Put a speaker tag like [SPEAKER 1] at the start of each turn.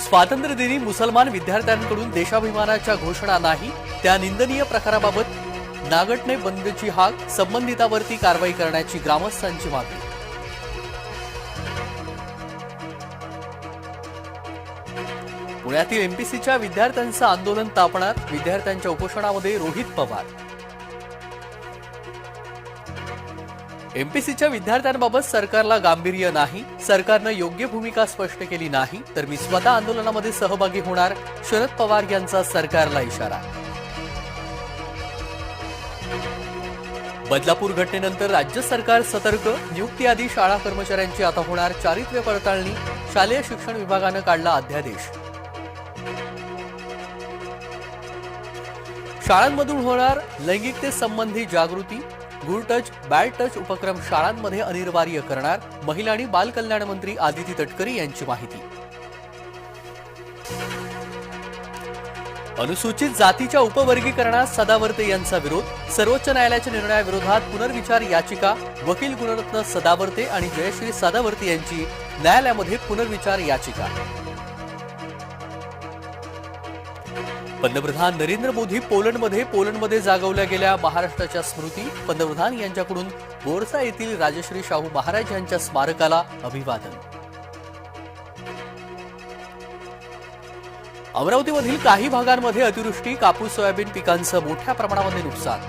[SPEAKER 1] स्वातंत्र्यदिनी मुसलमान विद्यार्थ्यांकडून देशाभिमानाच्या घोषणा नाही त्या निंदनीय प्रकाराबाबत नागटणे बंदची हाक संबंधितावरती कारवाई करण्याची ग्रामस्थांची मागणी. पुण्यातील एमपीसीच्या विद्यार्थ्यांचं आंदोलन तापणार विद्यार्थ्यांच्या उपोषणामध्ये रोहित पवार. एमपीसीच्या विद्यार्थ्यांबाबत सरकारला गांभीर्य नाही सरकारनं योग्य भूमिका स्पष्ट केली नाही तर मी स्वतः आंदोलनामध्ये सहभागी होणार शरद पवार यांचा सरकारला इशारा. बदलापूर घटनेनंतर राज्य सरकार सतर्क नियुक्तीआधी शाळा कर्मचाऱ्यांची आता होणार चारित्र्य पडताळणी शालेय शिक्षण विभागानं काढला अध्यादेश. शाळांमधून होणार लैंगिकतेसंबंधी जागृती गुड टच बॅड टच उपक्रम शाळांमध्ये अनिवार्य करणार महिला आणि बाल कल्याण मंत्री आदिती तटकरे यांची माहिती. अनुसूचित जातीच्या उपवर्गीकरणास सदावर्ते यांचा विरोध सर्वोच्च न्यायालयाच्या निर्णयाविरोधात पुनर्विचार याचिका वकील गुणरत्न सदावर्ते आणि जयश्री सदावर्ते यांची न्यायालयामध्ये पुनर्विचार याचिका. पंतप्रधान नरेंद्र मोदी पोलंडमध्ये पोलंडमध्ये जागवल्या गेल्या महाराष्ट्राच्या स्मृती. पंतप्रधान यांच्याकडून बोरसा येथील राजश्री शाहू महाराज यांच्या स्मारकाला अभिवादन. अमरावतीमधील काही भागांमध्ये अतिवृष्टी कापूस सोयाबीन पिकांचं मोठ्या प्रमाणामध्ये नुकसान.